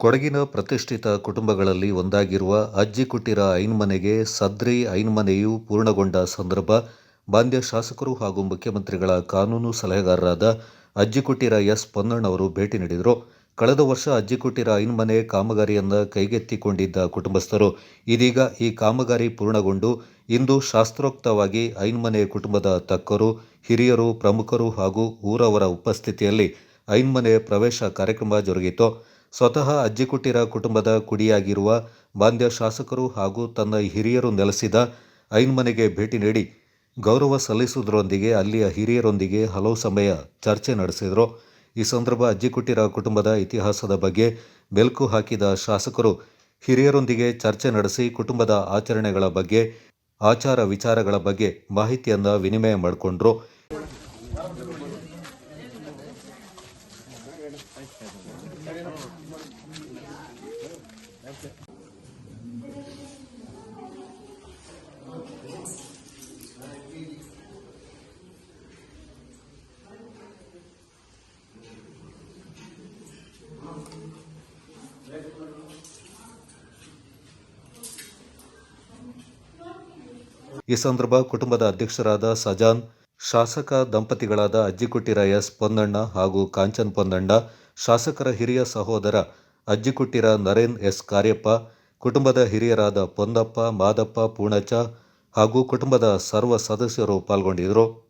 ಕೊಡಗಿನ ಪ್ರತಿಷ್ಠಿತ ಕುಟುಂಬಗಳಲ್ಲಿ ಒಂದಾಗಿರುವ ಅಜ್ಜಿ ಕುಟೀರ ಐನ್ಮನೆಗೆ ಸದ್ರಿ ಐನ್ಮನೆಯು ಪೂರ್ಣಗೊಂಡ ಸಂದರ್ಭ. ಬಾಂದ್ಯ ಶಾಸಕರು ಹಾಗೂ ಮುಖ್ಯಮಂತ್ರಿಗಳ ಕಾನೂನು ಸಲಹೆಗಾರರಾದ ಅಜ್ಜಿಕುಟ್ಟಿರ ಎಸ್ ಪೊನ್ನಣ್ಣ ಅವರು ಭೇಟಿ ನೀಡಿದರು. ಕಳೆದ ವರ್ಷ ಅಜ್ಜಿ ಕುಟೀರ ಐನ್ಮನೆ ಕಾಮಗಾರಿಯನ್ನು ಕೈಗೆತ್ತಿಕೊಂಡಿದ್ದ ಕುಟುಂಬಸ್ಥರು. ಇದೀಗ ಈ ಕಾಮಗಾರಿ ಪೂರ್ಣಗೊಂಡು ಇಂದು ಶಾಸ್ತ್ರೋಕ್ತವಾಗಿ ಐನ್ಮನೆ ಕುಟುಂಬದ ತಕ್ಕರು, ಹಿರಿಯರು, ಪ್ರಮುಖರು ಹಾಗೂ ಊರವರ ಉಪಸ್ಥಿತಿಯಲ್ಲಿ ಐನ್ಮನೆ ಪ್ರವೇಶ ಕಾರ್ಯಕ್ರಮ ಜರುಗಿತು. ಸ್ವತಃ ಅಜ್ಜಿಕುಟ್ಟಿರ ಕುಟುಂಬದ ಕುಡಿಯಾಗಿರುವ ಬಾಂಧ್ಯ ಶಾಸಕರು ಹಾಗೂ ತನ್ನ ಹಿರಿಯರು ನೆಲೆಸಿದ ಐನ್ಮನೆಗೆ ಭೇಟಿ ನೀಡಿ ಗೌರವ ಸಲ್ಲಿಸುವುದರೊಂದಿಗೆ ಅಲ್ಲಿಯ ಹಿರಿಯರೊಂದಿಗೆ ಹಲವು ಸಮಯ ಚರ್ಚೆ ನಡೆಸಿದರು. ಈ ಸಂದರ್ಭ ಅಜ್ಜಿಕುಟ್ಟಿರ ಕುಟುಂಬದ ಇತಿಹಾಸದ ಬಗ್ಗೆ ಮೆಲುಕು ಹಾಕಿದ ಶಾಸಕರು ಹಿರಿಯರೊಂದಿಗೆ ಚರ್ಚೆ ನಡೆಸಿ ಕುಟುಂಬದ ಆಚರಣೆಗಳ ಬಗ್ಗೆ, ಆಚಾರ ವಿಚಾರಗಳ ಬಗ್ಗೆ ಮಾಹಿತಿಯನ್ನು ವಿನಿಮಯ ಮಾಡಿಕೊಂಡ್ರು. ಈ ಸಂದರ್ಭ ಕುಟುಂಬದ ಅಧ್ಯಕ್ಷರಾದ ಸಜಾನ್ ಶಾಸಕ ದಂಪತಿಗಳಾದ ಅಜ್ಜಿಕುಟ್ಟಿರ ಎಸ್ ಪೊನ್ನಣ್ಣ ಹಾಗೂ ಕಾಂಚನ್ ಪೊನ್ನಣ್ಣ ಶಾಸಕರ ಹಿರಿಯ ಸಹೋದರ ಅಜ್ಜಿಕುಟ್ಟಿರ ನರೇನ್ ಎಸ್ ಕಾರ್ಯಪ್ಪ, ಕುಟುಂಬದ ಹಿರಿಯರಾದ ಪೊನ್ನಪ್ಪ ಮಾದಪ್ಪ, ಪೂಣಚ ಹಾಗೂ ಕುಟುಂಬದ ಸರ್ವ ಸದಸ್ಯರು ಪಾಲ್ಗೊಂಡಿದ್ದರು.